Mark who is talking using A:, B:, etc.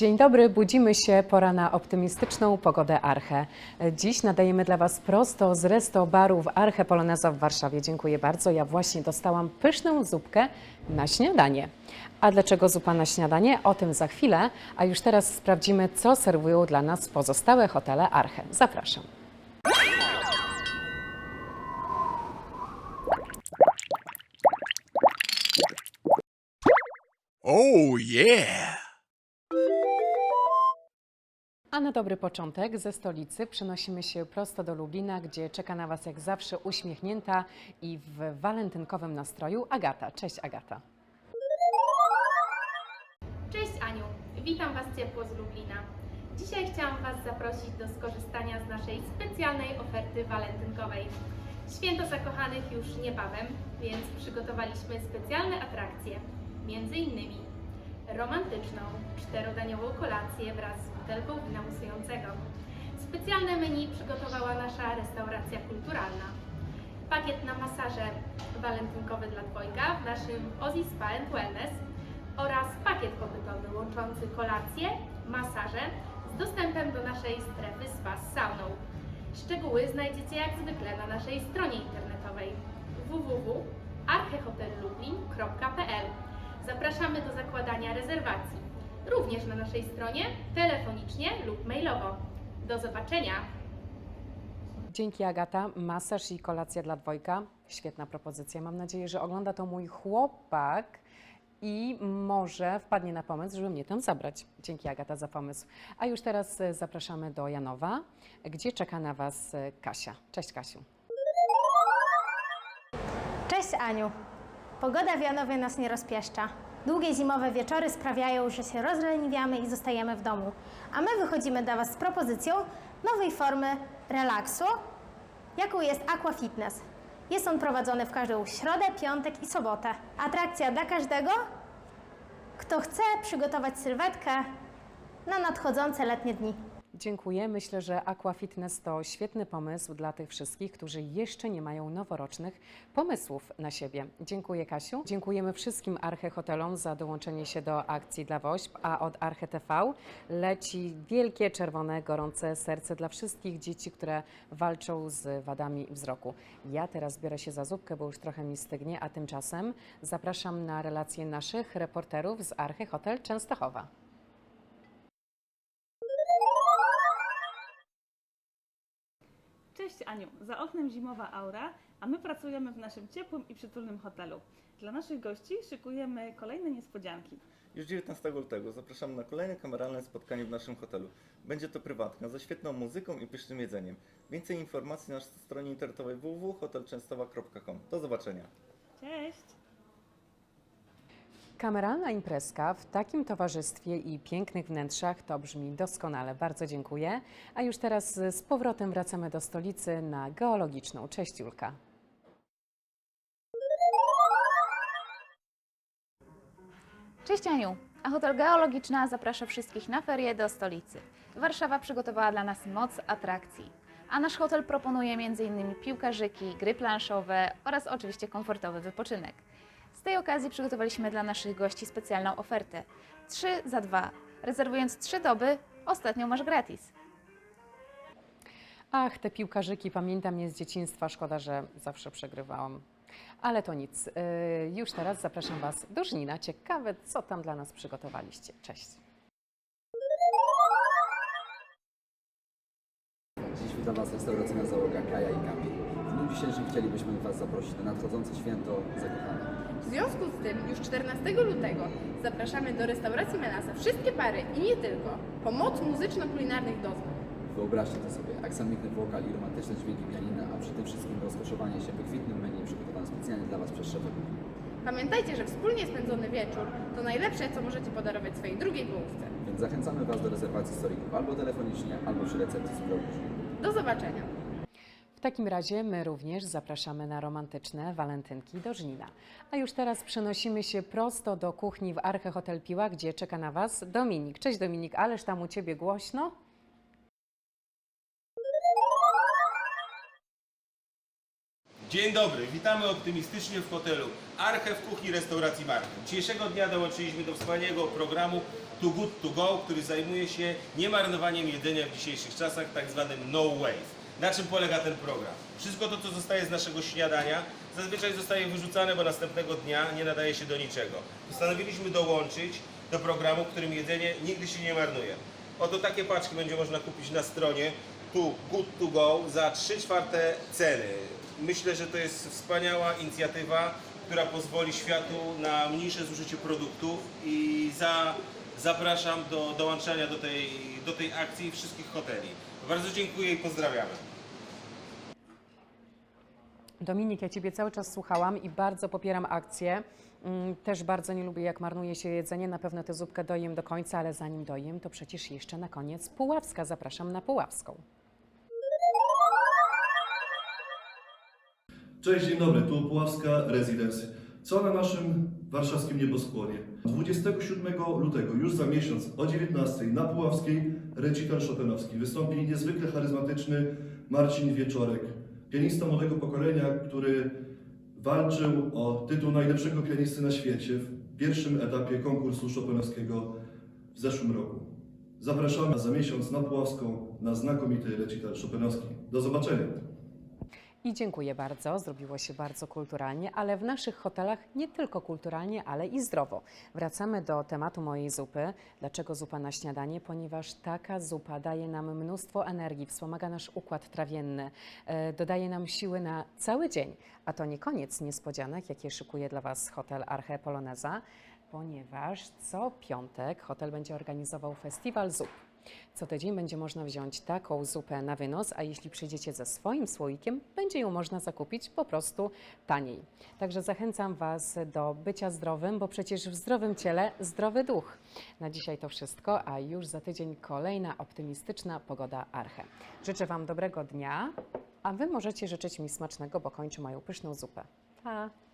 A: Dzień dobry, budzimy się, pora na optymistyczną pogodę Arche. Dziś nadajemy dla Was prosto z resto baru w Arche Poloneza w Warszawie. Dziękuję bardzo. Ja właśnie dostałam pyszną zupkę na śniadanie. A dlaczego zupa na śniadanie? O tym za chwilę, a już teraz sprawdzimy, co serwują dla nas pozostałe hotele Arche. Zapraszam.
B: Oh, yeah!
A: A na dobry początek ze stolicy przenosimy się prosto do Lublina, gdzie czeka na Was jak zawsze uśmiechnięta i w walentynkowym nastroju Agata. Cześć Agata.
C: Cześć Aniu, witam Was ciepło z Lublina. Dzisiaj chciałam Was zaprosić do skorzystania z naszej specjalnej oferty walentynkowej. Święto zakochanych już niebawem, więc przygotowaliśmy specjalne atrakcje, między innymi romantyczną, czterodaniową kolację wraz z butelką wina musującego. Specjalne menu przygotowała nasza restauracja kulturalna. Pakiet na masaże walentynkowy dla dwojga w naszym Ozzy Spa Wellness oraz pakiet pobytowy łączący kolację, masaże z dostępem do naszej strefy spa z sauną. Szczegóły znajdziecie jak zwykle na naszej stronie internetowej www.archehotellublin.pl Zapraszamy do zakładania rezerwacji, również na naszej stronie, telefonicznie lub mailowo. Do zobaczenia!
A: Dzięki Agata, masaż i kolacja dla dwojga. Świetna propozycja. Mam nadzieję, że ogląda to mój chłopak i może wpadnie na pomysł, żeby mnie tam zabrać. Dzięki Agata za pomysł. A już teraz e, zapraszamy do Janowa, gdzie czeka na Was e, Kasia. Cześć Kasiu.
D: Cześć Aniu. Pogoda w Janowie nas nie rozpieszcza. Długie zimowe wieczory sprawiają, że się rozleniwiamy i zostajemy w domu. A my wychodzimy dla Was z propozycją nowej formy relaksu, jaką jest Aqua Fitness. Jest on prowadzony w każdą środę, piątek i sobotę. Atrakcja dla każdego, kto chce przygotować sylwetkę na nadchodzące letnie dni.
A: Dziękuję. Myślę, że Aqua Fitness to świetny pomysł dla tych wszystkich, którzy jeszcze nie mają noworocznych pomysłów na siebie. Dziękuję Kasiu. Dziękujemy wszystkim Arche Hotelom za dołączenie się do akcji dla WOŚP, a od Arche TV leci wielkie, czerwone, gorące serce dla wszystkich dzieci, które walczą z wadami wzroku. Ja teraz biorę się za zupkę, bo już trochę mi stygnie, a tymczasem zapraszam na relacje naszych reporterów z Arche Hotel Częstochowa.
E: Cześć Aniu, za oknem zimowa aura, a my pracujemy w naszym ciepłym i przytulnym hotelu. Dla naszych gości szykujemy kolejne niespodzianki.
F: Już 19 lutego zapraszamy na kolejne kameralne spotkanie w naszym hotelu. Będzie to prywatne, ze świetną muzyką i pysznym jedzeniem. Więcej informacji na naszej stronie internetowej www.hotelczęstowa.com. Do zobaczenia.
E: Cześć!
A: Kameralna imprezka w takim towarzystwie i pięknych wnętrzach to brzmi doskonale. Bardzo dziękuję. A już teraz z powrotem wracamy do stolicy na geologiczną. Cześć Julka.
G: Cześć Aniu, a Hotel Geologiczna zaprasza wszystkich na ferie do stolicy. Warszawa przygotowała dla nas moc atrakcji, a nasz hotel proponuje m.in. piłkarzyki, gry planszowe oraz oczywiście komfortowy wypoczynek. Z tej okazji przygotowaliśmy dla naszych gości specjalną ofertę 3 za 2. Rezerwując 3 doby, ostatnią masz gratis.
A: Ach, te piłkarzyki, pamiętam je z dzieciństwa. Szkoda, że zawsze przegrywałam. Ale to nic. Yy, Już teraz zapraszam Was do Żnina. Ciekawe, co tam dla nas przygotowaliście. Cześć.
H: Dziś witam Was restauracyjna załoga Kaja i Kamil. W dniu dzisiejszym chcielibyśmy Was zaprosić na nadchodzące święto zakochanych.
I: W związku z tym już 14 lutego zapraszamy do restauracji Melasa wszystkie pary i nie tylko po moc muzyczno-kulinarnych doznań.
H: Wyobraźcie to sobie, aksamitny wokal i romantyczne dźwięki pianina, a przy tym wszystkim rozkoszowanie się wykwitnym menu przygotowane specjalnie dla Was przez szefa kuchni.
I: Pamiętajcie, że wspólnie spędzony wieczór to najlepsze, co możecie podarować swojej drugiej połówce.
H: Więc zachęcamy Was do rezerwacji stolików albo telefonicznie, albo przy recepcji z.
I: Do zobaczenia!
A: W takim razie my również zapraszamy na romantyczne walentynki do Żnina. A już teraz przenosimy się prosto do kuchni w Arche Hotel Piła, gdzie czeka na Was Dominik. Cześć Dominik, ależ tam u Ciebie głośno.
J: Dzień dobry, witamy optymistycznie w hotelu Arche w kuchni restauracji Marki. Dzisiejszego dnia dołączyliśmy do wspaniałego programu Too Good To Go, który zajmuje się niemarnowaniem jedzenia w dzisiejszych czasach, tak zwanym No Waste. Na czym polega ten program? Wszystko to, co zostaje z naszego śniadania, zazwyczaj zostaje wyrzucane, bo następnego dnia nie nadaje się do niczego. Postanowiliśmy dołączyć do programu, w którym jedzenie nigdy się nie marnuje. Oto takie paczki będzie można kupić na stronie Too Good To Go za 3 czwarte ceny. Myślę, że to jest wspaniała inicjatywa, która pozwoli światu na mniejsze zużycie produktów i za, zapraszam do dołączania do tej, do tej akcji wszystkich hoteli. Bardzo dziękuję i pozdrawiamy.
A: Dominik, ja Ciebie cały czas słuchałam i bardzo popieram akcję. Mm, Też bardzo nie lubię, jak marnuje się jedzenie. Na pewno tę zupkę dojem do końca, ale zanim dojem, to przecież jeszcze na koniec Puławska. Zapraszam na Puławską.
K: Cześć, dzień dobry, tu Puławska Residence. Co na naszym warszawskim nieboskłonie? 27 lutego, już za miesiąc, o 19 na Puławskiej recital Chopinowski. Wystąpi niezwykle charyzmatyczny Marcin Wieczorek, pianista młodego pokolenia, który walczył o tytuł najlepszego pianisty na świecie w pierwszym etapie konkursu Chopinowskiego w zeszłym roku. Zapraszamy za miesiąc na Puławską na znakomity recital Chopinowski. Do zobaczenia.
A: I dziękuję bardzo. Zrobiło się bardzo kulturalnie, ale w naszych hotelach nie tylko kulturalnie, ale i zdrowo. Wracamy do tematu mojej zupy. Dlaczego zupa na śniadanie? Ponieważ taka zupa daje nam mnóstwo energii, wspomaga nasz układ trawienny, e, dodaje nam siły na cały dzień. A to nie koniec niespodzianek, jakie szykuje dla Was hotel Arche Poloneza, ponieważ co piątek hotel będzie organizował festiwal zup. Co tydzień będzie można wziąć taką zupę na wynos, a jeśli przyjdziecie ze swoim słoikiem, będzie ją można zakupić po prostu taniej. Także zachęcam Was do bycia zdrowym, bo przecież w zdrowym ciele zdrowy duch. Na dzisiaj to wszystko, a już za tydzień kolejna optymistyczna pogoda Arche. Życzę Wam dobrego dnia, a Wy możecie życzyć mi smacznego, bo kończę moją pyszną zupę. Pa!